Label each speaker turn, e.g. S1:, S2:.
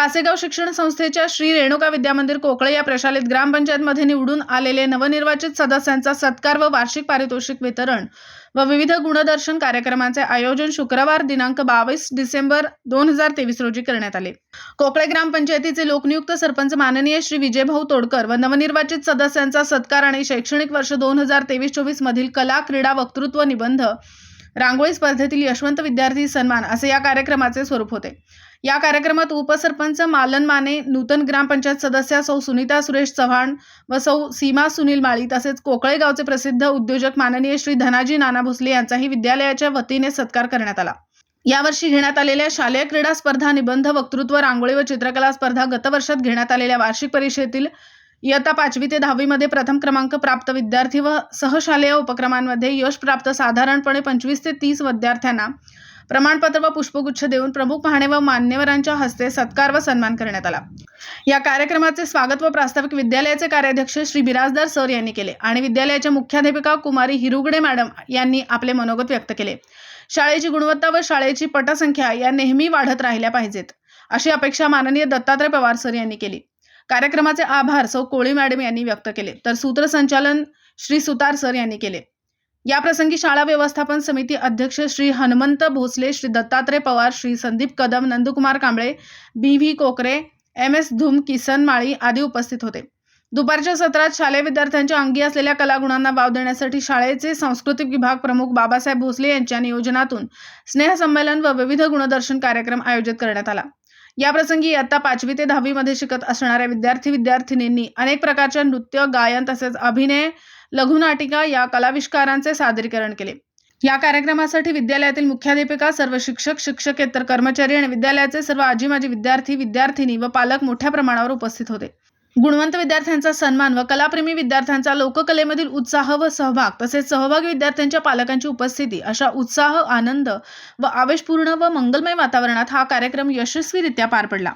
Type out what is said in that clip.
S1: कासेगाव शिक्षण संस्थेच्या श्री रेणुका विद्यामंदिर कोकळे या प्रशालेत ग्रामपंचायतमध्ये निवडून आलेले नवनिर्वाचित सदस्यांचा सत्कार व वार्षिक पारितोषिक वितरण व विविध गुणदर्शन कार्यक्रमांचे आयोजन शुक्रवार दिनांक बावीस डिसेंबर दोन हजार तेवीस रोजी करण्यात आले. कोकळे ग्रामपंचायतीचे लोकनियुक्त सरपंच माननीय श्री विजयभाऊ तोडकर व नवनिर्वाचित सदस्यांचा सत्कार आणि शैक्षणिक वर्ष दोन हजार तेवीस चोवीस मधील कला क्रीडा वक्तृत्व निबंध रांगोळी स्पर्धेतील यशवंत विद्यार्थी सन्मान असे या कार्यक्रमाचे स्वरूप होते. या कार्यक्रमात उपसरपंच मालन माने नूतन ग्रामपंचायत सदस्या सौ सुनीता सुरेश चव्हाण व सौ सीमा सुनील माळी तसेच कोकळे गावचे प्रसिद्ध उद्योजक माननीय श्री धनाजी नाना भोसले यांचाही विद्यालयाच्या वतीने सत्कार करण्यात आला. यावर्षी घेण्यात आलेल्या शालेय क्रीडा स्पर्धा निबंध वक्तृत्व रांगोळी व चित्रकला स्पर्धा गतवर्षात घेण्यात आलेल्या वार्षिक परीक्षेतील इयत्ता पाचवी ते दहावीमध्ये प्रथम क्रमांक प्राप्त विद्यार्थी व सहशालेय उपक्रमांमध्ये यश प्राप्त साधारणपणे पंचवीस ते तीस विद्यार्थ्यांना प्रमाणपत्र व पुष्पगुच्छ देऊन प्रमुख पाहणे व मान्यवरांच्या हस्ते सत्कार व सन्मान करण्यात आला. या कार्यक्रमाचे स्वागत व प्रास्ताविक विद्यालयाचे कार्याध्यक्ष श्री बिराजदार सर यांनी केले आणि विद्यालयाच्या मुख्याध्यापिका कुमारी हिरुगडे मॅडम यांनी आपले मनोगत व्यक्त केले. शाळेची गुणवत्ता व शाळेची पटसंख्या या नेहमी वाढत राहिल्या पाहिजेत अशी अपेक्षा माननीय दत्तात्रय पवार सर यांनी केली. कार्यक्रमाचे आभार सौ कोळी मॅडम यांनी व्यक्त केले. तर सूत्रसंचालन श्री सुतार सर यांनी केले. याप्रसंगी शाळा व्यवस्थापन समिती अध्यक्ष Shri Hanumant Bhosale Shri Dattatray Pawar Shri Sandeep Kadam Nandkumar Kamble B V Kokare M S Dhoom Kisan Mali आदी उपस्थित होते. दुपारच्या सत्रात शालेय विद्यार्थ्यांच्या अंगी असलेल्या कलागुणांना वाव देण्यासाठी शाळेचे सांस्कृतिक विभाग प्रमुख बाबासाहेब भोसले यांच्या नियोजनातून स्नेहसंमेलन व विविध गुणदर्शन कार्यक्रम आयोजित करण्यात आला. याप्रसंगी इयत्ता पाचवी ते दहावी मध्ये शिकत असणाऱ्या विद्यार्थी विद्यार्थिनींनी अनेक प्रकारच्या नृत्य गायन तसेच अभिनय लघुनाटिका या कलाविष्कारांचे सादरीकरण केले. या कार्यक्रमासाठी विद्यालयातील मुख्याध्यापिका सर्व शिक्षक शिक्षकेतर कर्मचारी आणि विद्यालयाचे सर्व आजी माजी विद्यार्थी विद्यार्थिनी व पालक मोठ्या प्रमाणावर उपस्थित होते. गुणवंत विद्यार्थ्यांचा सन्मान व कलाप्रेमी विद्यार्थ्यांचा लोककलेमधील उत्साह व सहभाग तसेच सहभागी विद्यार्थ्यांच्या पालकांची उपस्थिती अशा उत्साह आनंद व आवेशपूर्ण व मंगलमय वातावरणात हा कार्यक्रम यशस्वीरित्या पार पडला.